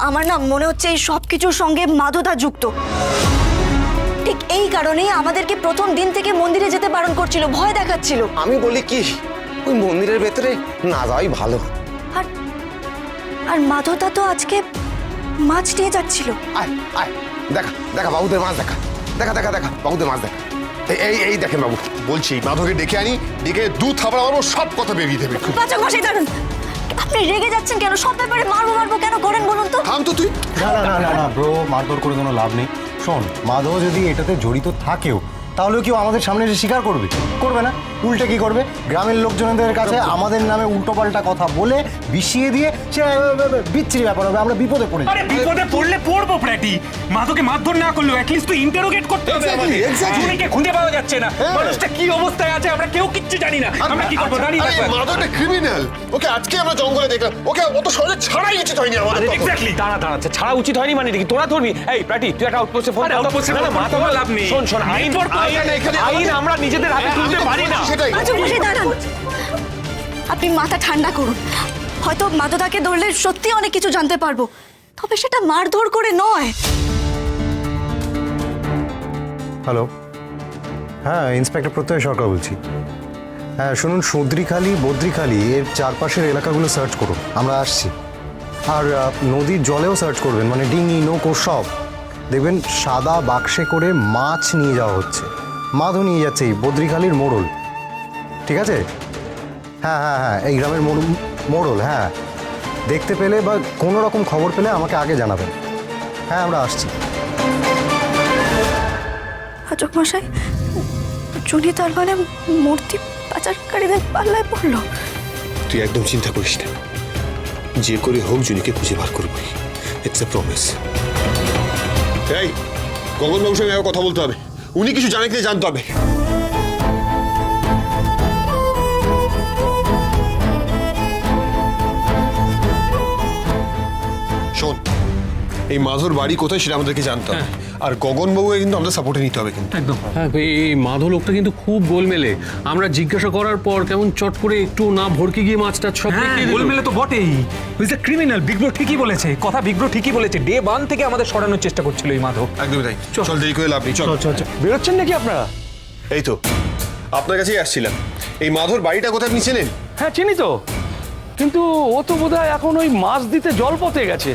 আমার না মনে হচ্ছে এই সব কিছুর সঙ্গে মাধবদা যুক্ত। ঠিক এই কারণেই আমাদেরকে প্রথম দিন থেকে মন্দিরে যেতে বারণ করছিল ভয় দেখাচ্ছিল। আমি বলি কি ওই মন্দিরের ভেতরে না যাওয়াই ভালো। আর আর মাধবদা তো আজকে মাছ নিয়ে যাচ্ছিল। আয় আয় দেখা দেখা বাবুদের মাছ দেখা। দেখা দেখা দেখা বাবুদের মাছ দেখা। এই- এই দেখেন বাবু বলছি মাধবকে ডেকে আনি ডেকে দু মারবো সব কথা বেরিয়ে দেবে। পাচক মশাই দাঁড়ান। আপনি রেগে যাচ্ছেন কেন? সব ব্যাপারে মারবো মারবো কেন করেন বলুন তো? থাম তো তুই। না না না না না ব্রো মারধর করে কোনো লাভ নেই। শোন মাধব যদি এটাতে জড়িত থাকেও তাহলেও কেউ আমাদের সামনে এসে স্বীকার করবে? করবে না। উল্টে কি করবে? গ্রামের লোকজনদের কাছে আমাদের নামে উল্টোপাল্টা কথা বলে বিষিয়ে দিয়ে সে বিচ্ছিরি ব্যাপার হবে। আমরা বিপদে পড়ে আরে বিপদে পড়লে পড়ব প্র্যাটি মাধবকে মারধর না করলেও অ্যাটলিস্ট তো ইন্টারোগেট করতে হবে আমাদের. খুঁজে পাওয়া যাচ্ছে না। হ্যাঁ। মানুষটা কি অবস্থায় আছে আমরা কেউ কিচ্ছু জানি না। আমরা কি করব? থাকব মাধব একটা ক্রিমিনাল ওকে আজকে আমরা জঙ্গলে দেখলাম। ওকে অত সহজে ছাড়াই উচিত হয়নি আমাদের এক্স্যাক্টলি দাঁড়া দাঁড়াচ্ছে ছাড়া উচিত হয়নি মানে কি? তোরা ধরবি? এই প্রাটি তুই একটা আউটপোস্টে ফোন আরে outpost-এ phone লাভ নেই। শোন শোন আইন Network আইন এখানে- আইন আমরা নিজেদের হাতে হ্যাঁ, তুলতে পারি না। সেটাই। পাচক মশাই দাঁড়ান। আপনি মাথা ঠান্ডা করুন। হয়তো মাধবদাকে ধরলে সত্যি অনেক কিছু জানতে পারব। তবে সেটা মারধর করে নয়। হ্যালো। হ্যাঁ ইন্সপেক্টর প্রত্যয় সরকার বলছি। হ্যাঁ শুনুন সুদ্রিখালি বদ্রিখালি এর চারপাশের এলাকাগুলো সার্চ করুন। আমরা আসছি। আর নদীর জলেও সার্চ করবেন মানে ডিঙি নৌকো সব। দেখবেন সাদা বাক্সে করে মাছ নিয়ে যাওয়া হচ্ছে। মাছও নিয়ে যাচ্ছে এই বদ্রিখালির মোড়ল। ঠিক আছে? হ্যাঁ হ্যাঁ হ্যাঁ এই গ্রামের মোড় মোড়ল হ্যাঁ। দেখতে পেলে বা কোনো রকম খবর পেলে আমাকে আগে জানাবেন। হ্যাঁ আমরা আসছি। পাচক মশাই চুনি তার মানে মূর্তি পাচারকারীদের পাল্লায় পড়ল। তুই একদম চিন্তা করিস না। যে করে হোক জুনিকে খুঁজে বার করবই। ইটস এ প্রমিস এই, গগনবাবুর সঙ্গে আমার কথা বলতে হবে। উনি কিছু জানে কিনা জানতে হবে। শোন, এই মাধুর বাড়ি কোথায় সেটা আমাদেরকে জানতে হবে। আর গগন বাবুকে কিন্তু আমাদের সাপোর্টে নিতে হবে কিন্তু। একদম। হ্যাঁ এই এই মাধব লোকটা কিন্তু খুব গোলমেলে আমরা জিজ্ঞাসা করার পর কেমন চট করে একটু না ভরকে গিয়ে মাছটা সব হ্যাঁ। গোলমেলে তো বটেই। ইজ এ ক্রিমিনাল বিগ্রো ঠিকই বলেছে। কথা বিগ্রো ঠিকই বলেছে। ডে ওয়ান থেকে আমাদের সরানোর চেষ্টা করছিল এই মাধব। একদমই তাই। চল। দেরি করে লাভ নেই চল। চল চল বেরোচ্ছেন নাকি আপনারা? এই তো আপনার কাছেই আসছিলাম। এই মাধুর বাড়িটা কোথায় আপনি চেনেন? হ্যাঁ চিনি তো। কিন্তু ও তো বোধহয় এখন ওই মাছ দিতে জল পথে গেছে।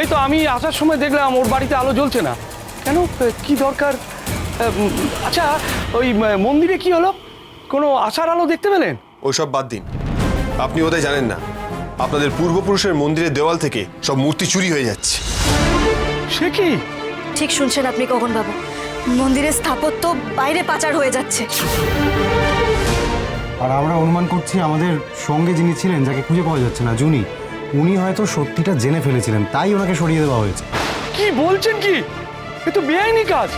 এই তো আমি আসার সময় দেখলাম ওর বাড়িতে আলো জ্বলছে না। কেন? কি দরকার? আচ্ছা ওই মন্দিরে কি হলো? কোনো আশার আলো দেখতে পেলেন? ওইসব বাদ দিন। আপনি ওদের জানেন না। আপনাদের পূর্বপুরুষের মন্দিরের দেওয়াল থেকে সব মূর্তি চুরি হয়ে যাচ্ছে। সে কি? ঠিক শুনছেন আপনি কখন বাবু। মন্দিরের স্থাপত্য বাইরে পাচার হয়ে যাচ্ছে। আর আমরা অনুমান করছি আমাদের সঙ্গে যিনি ছিলেন যাকে খুঁজে পাওয়া যাচ্ছে না জুনি উনি হয়তো সত্যিটা জেনে ফেলেছিলেন তাই ওনাকে সরিয়ে দেওয়া হয়েছে। কি বলছেন কি? এ তো বেআইনি কাজ।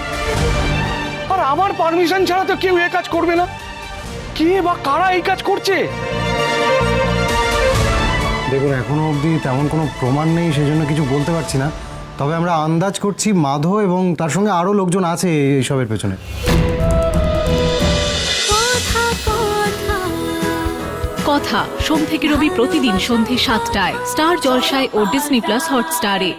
আর আমার পারমিশন ছাড়া তো কেউ এ কাজ করবে না। কে বা কারা এই কাজ করছে? দেখুন এখনও অবধি তেমন কোনো প্রমাণ নেই সেজন্য কিছু বলতে পারছি না। তবে আমরা আন্দাজ করছি মাধো এবং তার সঙ্গে আরও লোকজন আছে এইসবের পেছনে। কথা সোম থেকে রবি প্রতিদিন সন্ধে সাতটায়। স্টার জলসায় ও ডিসনি প্লাস হটস্টারে।